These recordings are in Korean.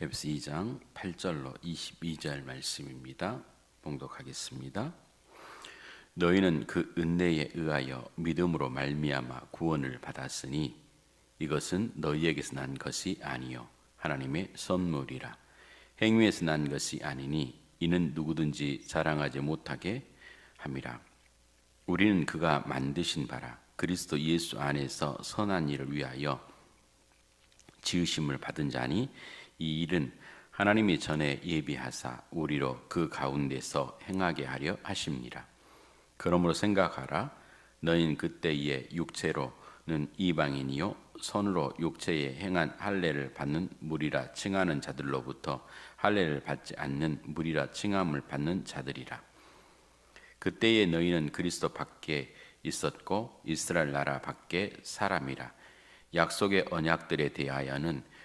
에베소 2장 8절로 22절 말씀입니다. 봉독하겠습니다. 너희는 그 은혜에 의하여 믿음으로 말미암아 구원을 받았으니 이것은 너희에게서 난 것이 아니요 하나님의 선물이라 행위에서 난 것이 아니니 이는 누구든지 자랑하지 못하게 함이라 우리는 그가 만드신 바라 그리스도 예수 안에서 선한 일을 위하여 지으심을 받은 자니 이 일은 하나님이 전에 예비하사 우리로 그 가운데서 행하게 하려 하십니다. 그러므로 생각하라. 너희는 그때의 육체로는 이방인이요 손으로 육체에 행한 할례를 받는 무리라 칭하는 자들로부터 할례를 받지 않는 무리라 칭함을 받는 자들이라. 그때에 너희는 그리스도 밖에 있었고 이스라엘 나라 밖에 사람이라. 약속의 언약들에 대하여는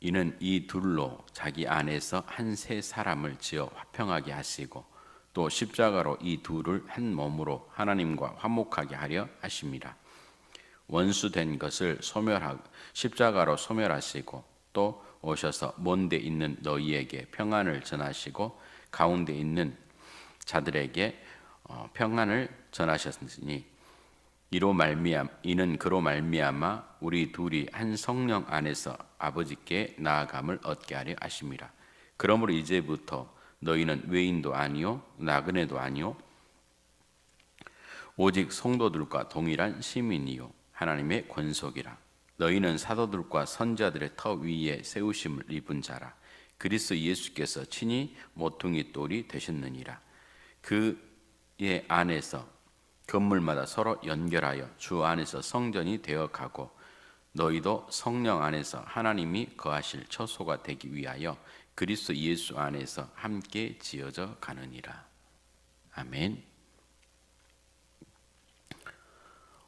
이는 이 둘로 자기 안에서 한 세 사람을 지어 화평하게 하시고 또 십자가로 이 둘을 한 몸으로 하나님과 화목하게 하려 하심이라 원수된 것을 소멸하 십자가로 소멸하시고 또 오셔서 먼데 있는 너희에게 평안을 전하시고 가운데 있는 자들에게 어, 평안을 전하셨으니 이로 말미암 이는 그로 말미암아 우리 둘이 한 성령 안에서 아버지께 나아감을 얻게 하려 하심이라. 그러므로 이제부터 너희는 외인도 아니요 나그네도 아니요 오직 성도들과 동일한 시민이요 하나님의 권속이라. 너희는 사도들과 선자들의 터 위에 세우심을 입은 자라. 그리스도 예수께서 친히 모퉁이 돌이 되셨느니라. 그의 안에서 건물마다 서로 연결하여 주 안에서 성전이 되어 가고 너희도 성령 안에서 하나님이 거하실 처소가 되기 위하여 그리스도 예수 안에서 함께 지어져 가느니라. 아멘.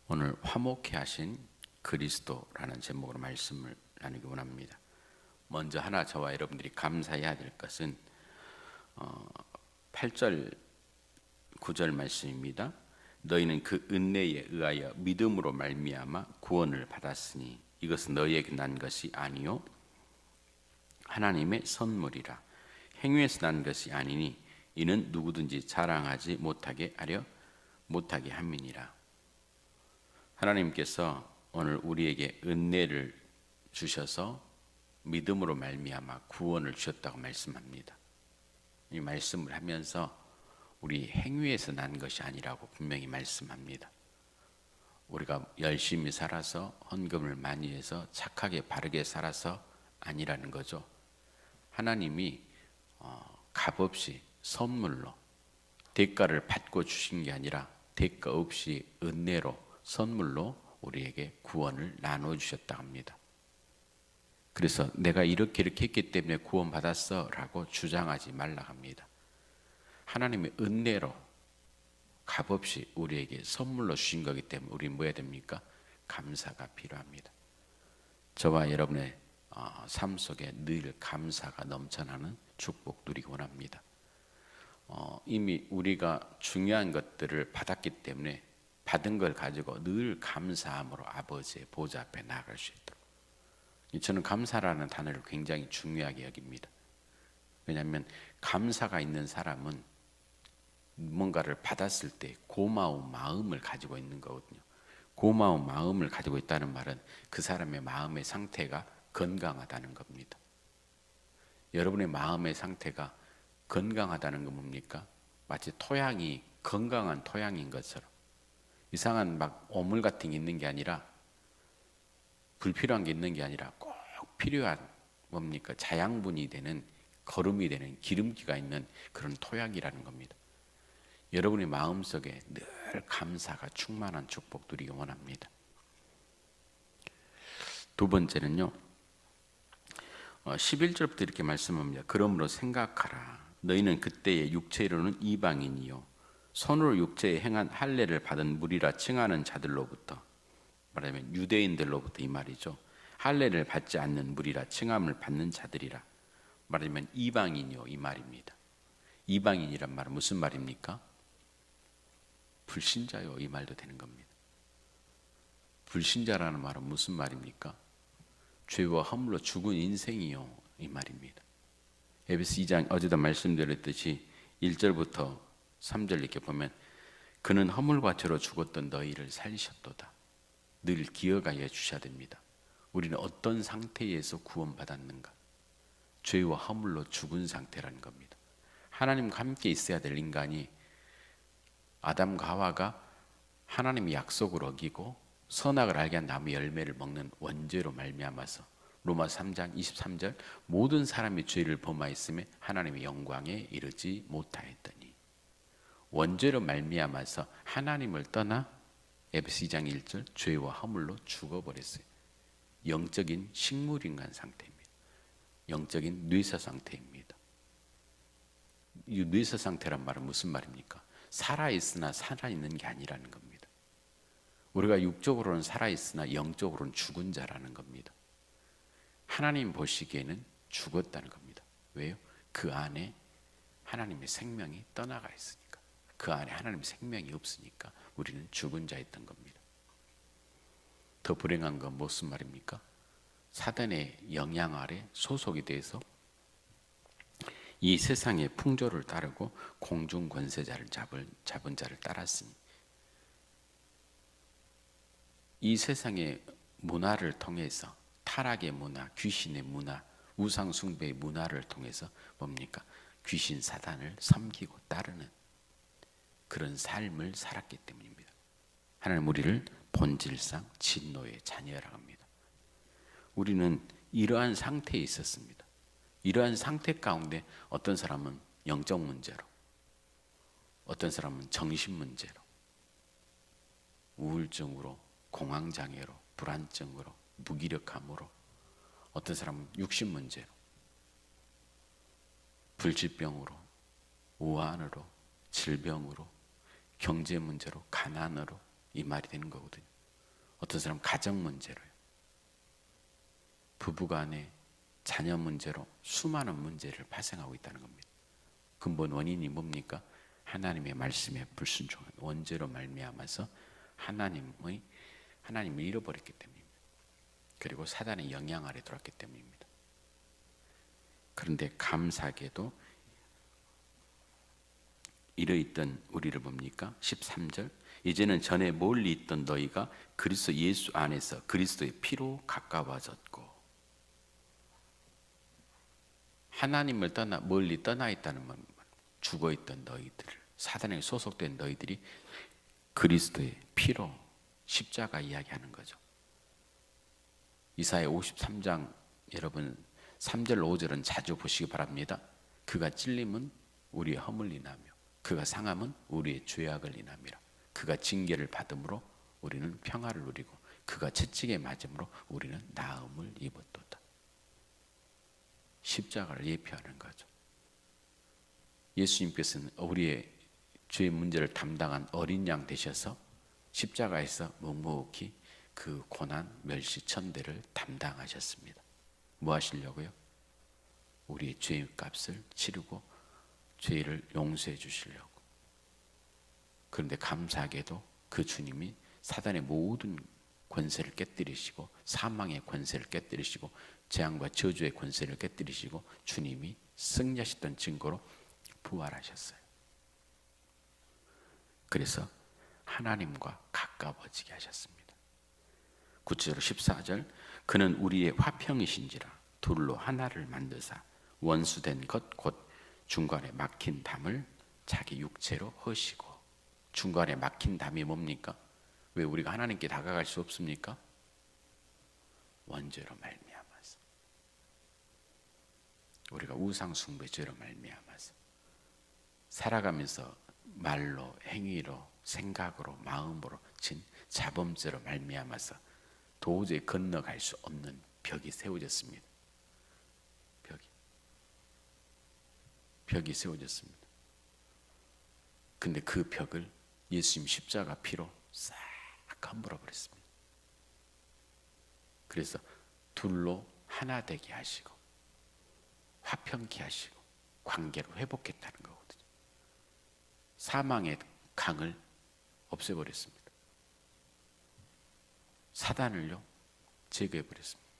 오늘 화목해 하신 그리스도라는 제목으로 말씀을 나누기 원합니다. 먼저 하나 저와 여러분들이 감사해야 될 것은 8절 9절 말씀입니다. 너희는 그 은혜에 의하여 믿음으로 말미암아 구원을 받았으니 이것은 너희에게 난 것이 아니요. 하나님의 선물이라. 행위에서 난 것이 아니니 이는 누구든지 자랑하지 못하게 하려 못하게 함이니라. 하나님께서 오늘 우리에게 은혜를 주셔서 믿음으로 말미암아 구원을 주셨다고 말씀합니다. 이 말씀을 하면서 우리 행위에서 난 것이 아니라고 분명히 말씀합니다. 우리가 열심히 살아서 헌금을 많이 해서 착하게 바르게 살아서 아니라는 거죠. 하나님이 어, 값없이 선물로 대가를 받고 주신 게 아니라 대가 없이 은혜로 선물로 우리에게 구원을 나눠 주셨다 합니다. 그래서 내가 이렇게 이렇게 했기 때문에 구원 받았어라고 주장하지 말라 합니다. 하나님의 은혜로 값없이 우리에게 선물로 주신 거기 때문에 우리 뭐 해야 됩니까? 감사가 필요합니다. 저와 여러분의 어, 삶 속에 늘 감사가 넘쳐나는 축복 누리기 원합니다. 어, 이미 우리가 중요한 것들을 받았기 때문에 받은 걸 가지고 늘 감사함으로 아버지의 보좌 앞에 나갈 수 있도록. 저는 감사라는 단어를 굉장히 중요하게 여깁니다. 왜냐하면 감사가 있는 사람은 뭔가를 받았을 때 고마운 마음을 가지고 있는 거거든요. 고마운 마음을 가지고 있다는 말은 그 사람의 마음의 상태가 건강하다는 겁니다. 여러분의 마음의 상태가 건강하다는 건 뭡니까? 마치 토양이 건강한 토양인 것처럼 이상한 막 오물 같은 게 있는 게 아니라 불필요한 게 있는 게 아니라 꼭 필요한 뭡니까? 자양분이 되는 거름이 되는 기름기가 있는 그런 토양이라는 겁니다. 여러분의 마음속에 늘 감사가 충만한 축복 누리기 원합니다. 두 번째는요. 11절부터 어, 이렇게 말씀합니다. 그러므로 생각하라. 너희는 그때의 육체로는 이방인이요 손으로 육체에 행한 할례를 받은 무리라 칭하는 자들로부터 말하면 유대인들로부터 이 말이죠. 할례를 받지 않는 무리라 칭함을 받는 자들이라 말하면 이방인이요 이 말입니다. 이방인이란 말은 무슨 말입니까? 불신자요 이 말도 되는 겁니다. 불신자라는 말은 무슨 말입니까? 죄와 허물로 죽은 인생이요 이 말입니다. 에베소 2장 어제도 말씀드렸듯이 1절부터 3절 이렇게 보면 그는 허물과 죄로 죽었던 너희를 살리셨도다. 늘 기억하여 주셔야 됩니다. 우리는 어떤 상태에서 구원받았는가? 죄와 허물로 죽은 상태라는 겁니다. 하나님과 함께 있어야 될 인간이 아담과 하와가 하나님의 약속을 어기고 선악을 알게 한 나무 열매를 먹는 원죄로 말미암아서 로마 3장 23절 모든 사람이 죄를 범하였음에 하나님의 영광에 이르지 못하였더니 원죄로 말미암아서 하나님을 떠나 에베소 2장 1절 죄와 허물로 죽어버렸어요. 영적인 식물인간 상태입니다. 영적인 뇌사 상태입니다. 이 뇌사 상태란 말은 무슨 말입니까? 살아 있으나 살아 있는 게 아니라는 겁니다. 우리가 육적으로는 살아 있으나 영적으로는 죽은 자라는 겁니다. 하나님 보시기에는 죽었다는 겁니다. 왜요? 그 안에 하나님의 생명이 떠나가 있으니까. 그 안에 하나님의 생명이 없으니까 우리는 죽은 자였던 겁니다. 더 불행한 건 무슨 말입니까? 사단의 영향 아래 소속이 돼서 이 세상의 풍조를 따르고 공중 권세자를 잡을 잡은 자를 따랐으니 이 세상의 문화를 통해서 타락의 문화, 귀신의 문화, 우상 숭배의 문화를 통해서 뭡니까? 귀신 사단을 섬기고 따르는 그런 삶을 살았기 때문입니다. 하나님 우리를 본질상 진노의 자녀라고 합니다. 우리는 이러한 상태에 있었습니다. 이러한 상태 가운데 어떤 사람은 영적 문제로, 어떤 사람은 정신 문제로, 우울증으로, 공황장애로, 불안증으로, 무기력함으로, 어떤 사람은 육신 문제로, 불질병으로, 우환으로, 질병으로, 경제 문제로, 가난으로 이 말이 되는 거거든요. 어떤 사람 가정 문제로요. 부부간에 자녀 문제로 수많은 문제를 발생하고 있다는 겁니다. 근본 원인이 뭡니까? 하나님의 말씀에 불순종한 원죄로 말미암아서 하나님의 하나님을 잃어버렸기 때문입니다. 그리고 사단의 영향 아래 들어왔기 때문입니다. 그런데 감사하게도 이러있던 우리를 봅니까? 13절 이제는 전에 멀리 있던 너희가 그리스도 예수 안에서 그리스도의 피로 가까워졌고 하나님을 떠나 멀리 떠나 있다는 말 죽어 있던 너희들을 사단에 소속된 너희들이 그리스도의 피로 십자가 이야기하는 거죠. 이사야 53장 여러분 3절 5절은 자주 보시기 바랍니다. 그가 찔림은 우리의 허물 인하며 그가 상함은 우리의 죄악을 인함이라. 그가 징계를 받음으로 우리는 평화를 누리고 그가 채찍에 맞음으로 우리는 나음을 입었도다. 십자가를 예표하는 거죠. 예수님께서는 우리의 죄 문제를 담당한 어린 양 되셔서 십자가에서 묵묵히 그 고난 멸시 천대를 담당하셨습니다. 뭐 하시려고요? 우리의 죄의 값을 치르고 죄를 용서해 주시려고. 그런데 감사하게도 그 주님이 사단의 모든 권세를 깨뜨리시고 사망의 권세를 깨뜨리시고 재앙과 저주의 권세를 깨뜨리시고 주님이 승리하셨던 증거로 부활하셨어요. 그래서 하나님과 가까워지게 하셨습니다. 구체적으로 14절 그는 우리의 화평이신지라 둘로 하나를 만드사 원수된 것 곧 중간에 막힌 담을 자기 육체로 허시고 중간에 막힌 담이 뭡니까? 왜 우리가 하나님께 다가갈 수 없습니까? 원죄로 말미암아서 우리가 우상 숭배죄로 말미암아서 살아가면서 말로 행위로 생각으로 마음으로 진 자범죄로 말미암아서 도저히 건너갈 수 없는 벽이 세워졌습니다. 벽이 벽이 세워졌습니다. 근데 그 벽을 예수님 십자가 피로 싹 감물어 버렸습니다. 그래서 둘로 하나 되게 하시고 화평케 하시고 관계를 회복했다는 거거든요. 사망의 강을 없애버렸습니다. 사단을요 제거해 버렸습니다.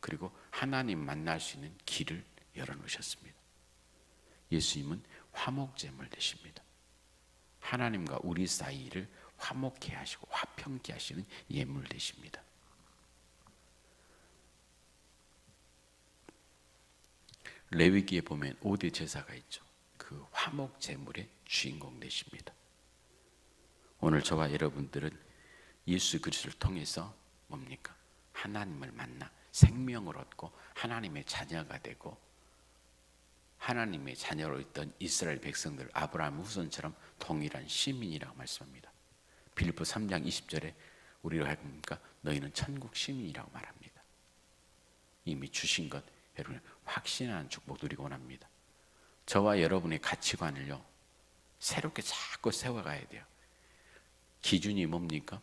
그리고 하나님 만날 수 있는 길을 열어놓으셨습니다. 예수님은 화목제물 되십니다. 하나님과 우리 사이를 화목케 하시고 화평케 하시는 예물 되십니다. 레위기에 보면 5대 제사가 있죠. 그 화목 제물의 주인공 되십니다. 오늘 저와 여러분들은 예수 그리스도를 통해서 뭡니까? 하나님을 만나 생명을 얻고 하나님의 자녀가 되고 하나님의 자녀로 있던 이스라엘 백성들 아브라함 후손처럼 동일한 시민이라고 말씀합니다. 빌립보 3장 20절에 우리가 할겁니까 너희는 천국 시민이라고 말합니다. 이미 주신 것 여러분 확신한 축복 누리고 원합니다. 저와 여러분의 가치관을요 새롭게 자꾸 세워가야 돼요. 기준이 뭡니까?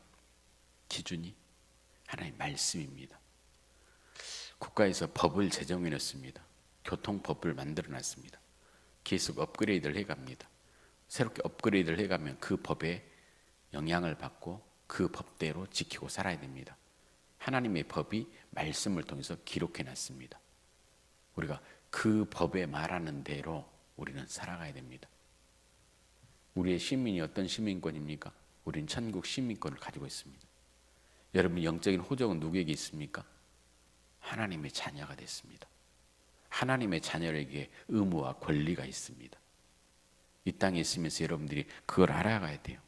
기준이 하나님 말씀입니다. 국가에서 법을 제정해 놨습니다. 교통법을 만들어 놨습니다. 계속 업그레이드를 해갑니다. 새롭게 업그레이드를 해가면 그 법에 영향을 받고 그 법대로 지키고 살아야 됩니다. 하나님의 법이 말씀을 통해서 기록해 놨습니다. 우리가 그 법에 말하는 대로 우리는 살아가야 됩니다. 우리의 시민이 어떤 시민권입니까? 우리는 천국 시민권을 가지고 있습니다. 여러분 영적인 호적은 누구에게 있습니까? 하나님의 자녀가 됐습니다. 하나님의 자녀에게 의무와 권리가 있습니다. 이 땅에 있으면서 여러분들이 그걸 알아가야 돼요.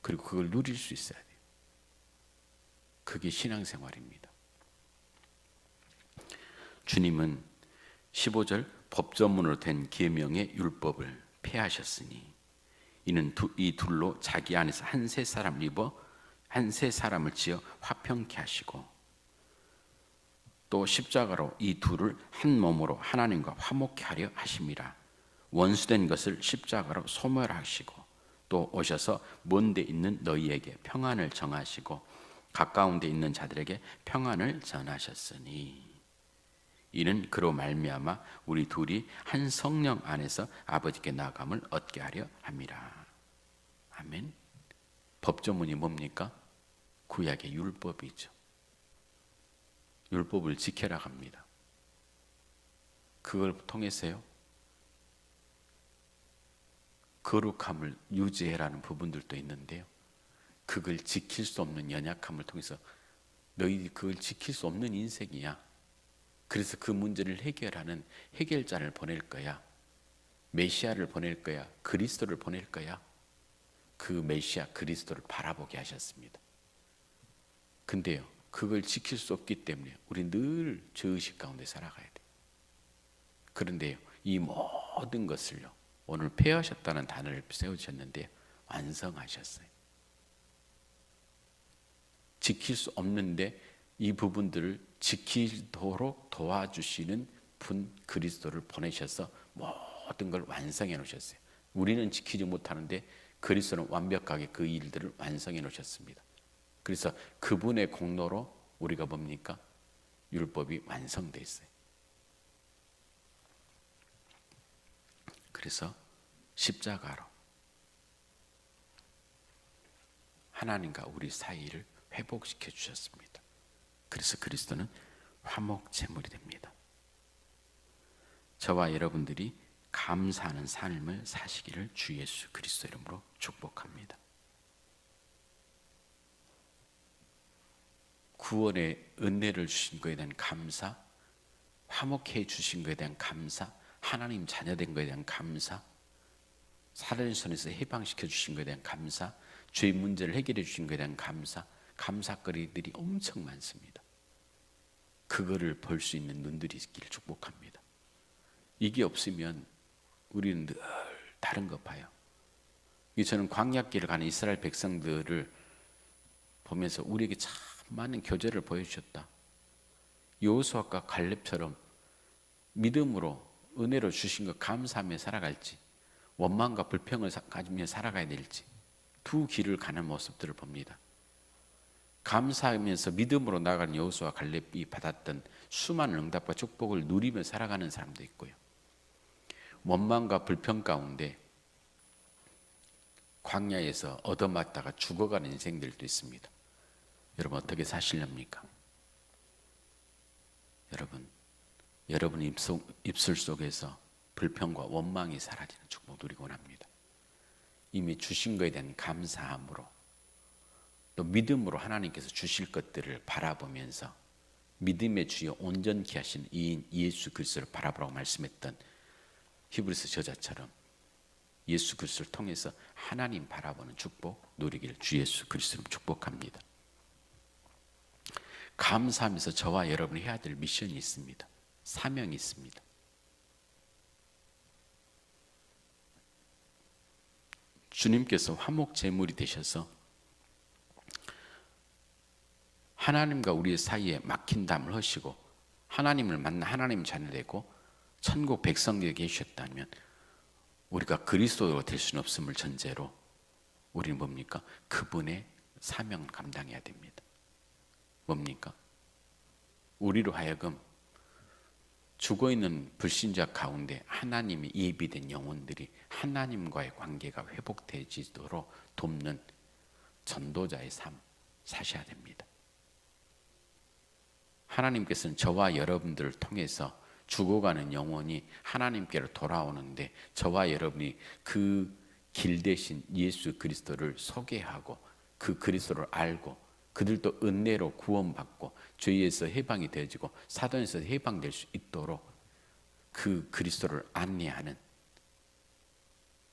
그리고 그걸 누릴 수 있어야 돼요. 그게 신앙생활입니다. 주님은 15절 법조문으로 된 계명의 율법을 폐하셨으니 이는 두, 이 둘로 자기 안에서 한 세 사람을 입어 한 세 사람을 지어 화평케 하시고 또 십자가로 이 둘을 한 몸으로 하나님과 화목케 하려 하심이라. 원수된 것을 십자가로 소멸하시고 또 오셔서 먼 데 있는 너희에게 평안을 정하시고 가까운 데 있는 자들에게 평안을 전하셨으니 이는 그로 말미암아 우리 둘이 한 성령 안에서 아버지께 나감을 얻게 하려 함이라. 아멘. 법조문이 뭡니까? 구약의 율법이죠. 율법을 지켜라 합니다. 그걸 통해서요. 거룩함을 유지해라는 부분들도 있는데요. 그걸 지킬 수 없는 연약함을 통해서 너희 그걸 지킬 수 없는 인생이야. 그래서 그 문제를 해결하는 해결자를 보낼 거야. 메시아를 보낼 거야. 그리스도를 보낼 거야. 그 메시아 그리스도를 바라보게 하셨습니다. 근데요, 그걸 지킬 수 없기 때문에 우리 늘 저의식 가운데 살아가야 돼. 그런데요, 이 모든 것을요, 오늘 폐하셨다는 단어를 세우셨는데 완성하셨어요. 지킬 수 없는데 이 부분들을 지키도록 도와주시는 분 그리스도를 보내셔서 모든 걸 완성해 놓으셨어요. 우리는 지키지 못하는데 그리스도는 완벽하게 그 일들을 완성해 놓으셨습니다. 그래서 그분의 공로로 우리가 뭡니까? 율법이 완성돼 있어요. 그래서 십자가로 하나님과 우리 사이를 회복시켜 주셨습니다. 그래서 그리스도는 화목 제물이 됩니다. 저와 여러분들이 감사하는 삶을 사시기를 주 예수 그리스도 이름으로 축복합니다. 구원의 은혜를 주신 것에 대한 감사, 화목해 주신 것에 대한 감사, 하나님 자녀된 것에 대한 감사, 사단의 손에서 해방시켜 주신 것에 대한 감사, 죄 문제를 해결해 주신 것에 대한 감사, 감사거리들이 엄청 많습니다. 그거를 볼 수 있는 눈들이 있기를 축복합니다. 이게 없으면 우리는 늘 다른 거 봐요. 저는 광약길을 가는 이스라엘 백성들을 보면서 우리에게 참 많은 교제를 보여주셨다. 여호수아과 갈렙처럼 믿음으로 은혜로 주신 것 감사하며 살아갈지 원망과 불평을 사- 가지며 살아가야 될지 두 길을 가는 모습들을 봅니다. 감사하면서 믿음으로 나가는 여호수아 갈렙이 받았던 수많은 응답과 축복을 누리며 살아가는 사람도 있고요. 원망과 불평 가운데 광야에서 얻어맞다가 죽어가는 인생들도 있습니다. 여러분 어떻게 사실랍니까? 여러분, 여러분 입속, 입술 속에서 불평과 원망이 사라지는 축복 누리고 합니다. 이미 주신 것에 대한 감사함으로 또 믿음으로 하나님께서 주실 것들을 바라보면서 믿음의 주여 온전케 하신 이인 예수 그리스도를 바라보라고 말씀했던 히브리서 저자처럼 예수 그리스도를 통해서 하나님 바라보는 축복 누리길 주 예수 그리스도를 축복합니다. 감사하면서 저와 여러분이 해야 될 미션이 있습니다. 사명이 있습니다. 주님께서 화목 제물이 되셔서 하나님과 우리의 사이에 막힌 담을 하시고 하나님을 만나 하나님 자녀 되고 천국 백성되게 계셨다면 우리가 그리스도가 될 수는 없음을 전제로 우리는 뭡니까? 그분의 사명을 감당해야 됩니다. 뭡니까? 우리로 하여금 죽어 있는 불신자 가운데 하나님이 예비된 영혼들이 하나님과의 관계가 회복되지도록 돕는 전도자의 삶 사셔야 됩니다. 하나님께서는 저와 여러분들을 통해서 죽어가는 영혼이 하나님께로 돌아오는데 저와 여러분이 그 길 대신 예수 그리스도를 소개하고 그 그리스도를 알고 그들도 은혜로 구원받고 죄에서 해방이 되어지고 사단에서 해방될 수 있도록 그 그리스도를 안내하는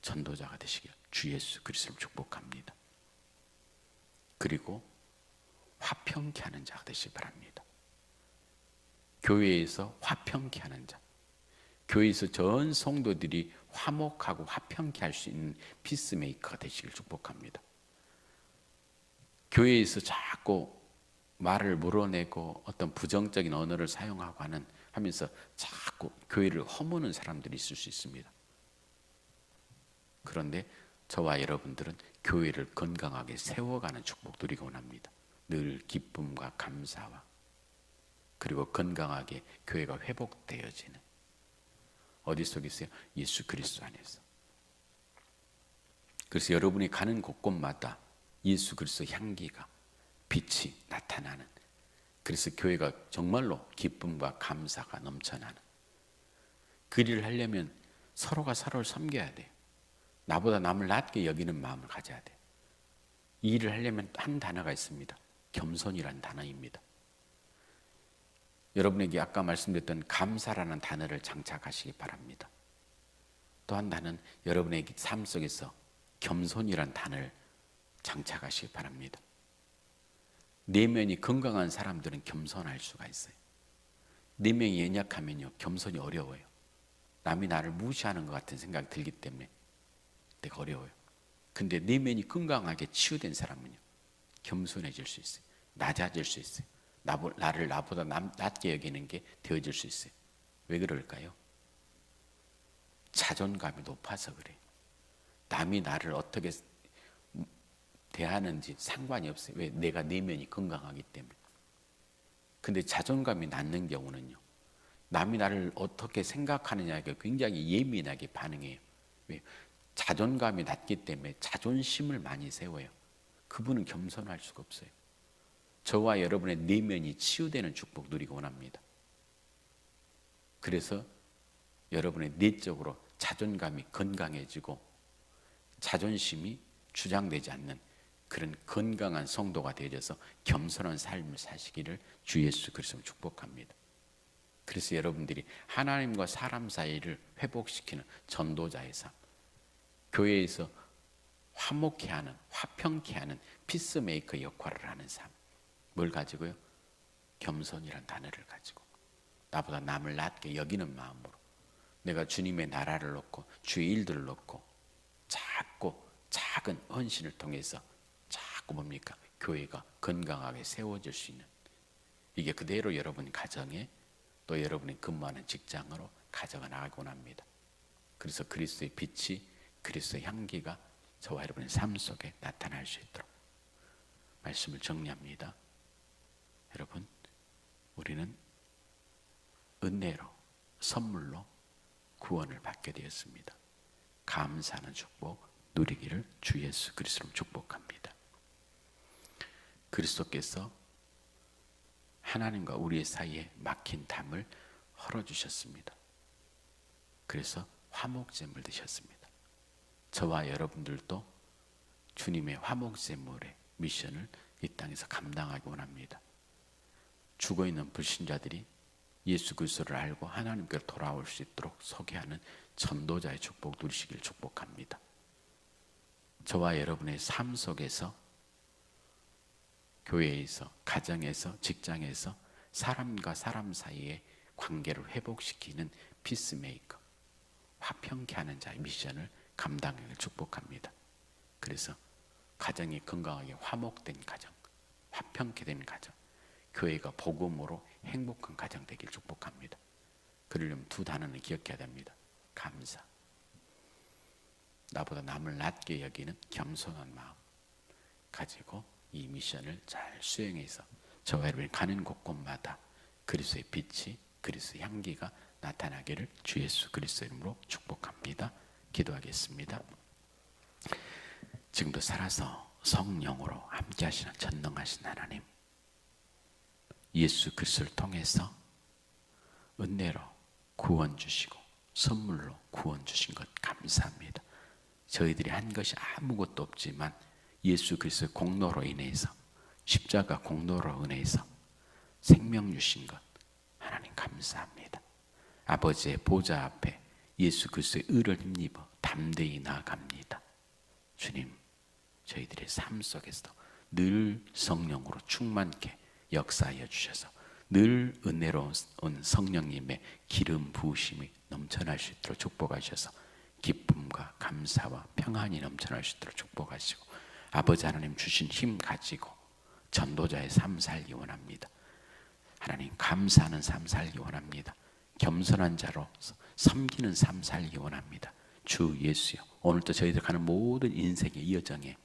전도자가 되시길 주 예수 그리스도를 축복합니다. 그리고 화평케 하는 자가 되시기 바랍니다. 교회에서 화평케 하는 자. 교회에서 전 성도들이 화목하고 화평케 할 수 있는 피스메이커가 되시길 축복합니다. 교회에서 자꾸 말을 물어내고 어떤 부정적인 언어를 사용하고 하는 하면서 자꾸 교회를 허무는 사람들이 있을 수 있습니다. 그런데 저와 여러분들은 교회를 건강하게 세워가는 축복 누리고 원합니다. 늘 기쁨과 감사와 그리고 건강하게 교회가 회복되어지는 어디 속에 있어요? 예수 그리스도 안에서. 그래서 여러분이 가는 곳곳마다 예수 그리스도 향기가 빛이 나타나는 그래서 교회가 정말로 기쁨과 감사가 넘쳐나는 그 일을 하려면 서로가 서로를 섬겨야 돼요. 나보다 남을 낮게 여기는 마음을 가져야 돼요. 이 일을 하려면 한 단어가 있습니다. 겸손이라는 단어입니다. 여러분에게 아까 말씀드렸던 감사라는 단어를 장착하시기 바랍니다. 또한 단어는 여러분의 삶 속에서 겸손이라는 단어를 장착하시기 바랍니다. 내면이 건강한 사람들은 겸손할 수가 있어요. 내면이 연약하면요, 겸손이 어려워요. 남이 나를 무시하는 것 같은 생각이 들기 때문에 되게 어려워요. 근데 내면이 건강하게 치유된 사람은요, 겸손해질 수 있어요. 낮아질 수 있어요. 나를 나보다 남, 낮게 여기는 게 되어질 수 있어요. 왜 그럴까요? 자존감이 높아서 그래요. 남이 나를 어떻게 대하는지 상관이 없어요. 왜? 내가 내면이 건강하기 때문에. 근데 자존감이 낮는 경우는요. 남이 나를 어떻게 생각하느냐에 굉장히 예민하게 반응해요. 왜? 자존감이 낮기 때문에 자존심을 많이 세워요. 그분은 겸손할 수가 없어요. 저와 여러분의 내면이 치유되는 축복 누리고 원합니다. 그래서 여러분의 내적으로 자존감이 건강해지고 자존심이 주장되지 않는 그런 건강한 성도가 되어져서 겸손한 삶을 사시기를 주 예수 그리스도 축복합니다. 그래서 여러분들이 하나님과 사람 사이를 회복시키는 전도자의 삶, 교회에서 화목케 하는, 화평케 하는 피스메이커 역할을 하는 삶, 뭘 가지고요? 겸손이란 단어를 가지고 나보다 남을 낮게 여기는 마음으로 내가 주님의 나라를 놓고 주의 일들을 놓고 작고 작은 헌신을 통해서 자꾸 뭡니까? 교회가 건강하게 세워질 수 있는 이게 그대로 여러분 가정에 또 여러분이 근무하는 직장으로 가져가 나가기 원합니다. 그래서 그리스도의 빛이 그리스도의 향기가 저와 여러분의 삶 속에 나타날 수 있도록 말씀을 정리합니다. 여러분, 우리는 은혜로 선물로 구원을 받게 되었습니다. 감사하는 축복 누리기를 주 예수 그리스도로 축복합니다. 그리스도께서 하나님과 우리의 사이에 막힌 담을 헐어 주셨습니다. 그래서 화목제물 드셨습니다. 저와 여러분들도 주님의 화목제물의 미션을 이 땅에서 감당하기 원합니다. 죽어 있는 불신자들이 예수 그리스도를 알고 하나님께로 돌아올 수 있도록 소개 하는 전도자의 축복 누리시길 축복합니다. 저와 여러분의 삶 속에서 교회에서 가정에서 직장에서 사람과 사람 사이의 관계를 회복시키는 피스메이커 화평케 하는 자의 미션을 감당하길 축복합니다. 그래서 가정이 건강하게 화목된 가정, 화평케 된 가정, 교회가 복음으로 행복한 가정 되길 축복합니다. 그러려면 두 단어는 기억해야 됩니다. 감사. 나보다 남을 낮게 여기는 겸손한 마음 가지고 이 미션을 잘 수행해서 저와 여러분이 가는 곳곳마다 그리스도의 빛이 그리스도의 향기가 나타나기를 주 예수 그리스도 이름으로 축복합니다. 기도하겠습니다. 지금도 살아서 성령으로 함께 하시는 전능하신 하나님 예수 그리스도를 통해서 은혜로 구원 주시고 선물로 구원 주신 것 감사합니다. 저희들이 한 것이 아무것도 없지만 예수 그리스도의 공로로 인해서 십자가 공로로 인해서 생명 주신 것 하나님 감사합니다. 아버지의 보좌 앞에 예수 그리스도의 의를 힘입어 담대히 나아갑니다. 주님, 저희들의 삶 속에서도 늘 성령으로 충만케 역사하여 주셔서 늘 은혜로운 성령님의 기름 부으심이 넘쳐날 수 있도록 축복하셔서 기쁨과 감사와 평안이 넘쳐날 수 있도록 축복하시고 아버지 하나님 주신 힘 가지고 전도자의 삶 살기 원합니다. 하나님 감사하는 삶 살기 원합니다. 겸손한 자로 섬기는 삶 살기 원합니다. 주 예수여 오늘도 저희들 가는 모든 인생의 여정에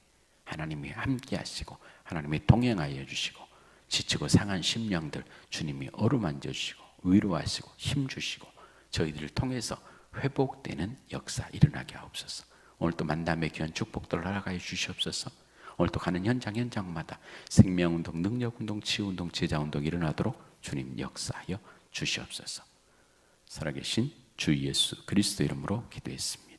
하나님이 함께 하시고 하나님이 동행하여 주시고 지치고 상한 심령들 주님이 어루만져 주시고 위로하시고 힘 주시고 저희들을 통해서 회복되는 역사 일어나게 하옵소서. 오늘 또 만담의 귀한 축복들을 허락하여 주시옵소서. 오늘 또 가는 현장 현장마다 생명운동, 능력운동, 치유운동, 제자운동 일어나도록 주님 역사하여 주시옵소서. 살아계신 주 예수 그리스도 이름으로 기도했습니다.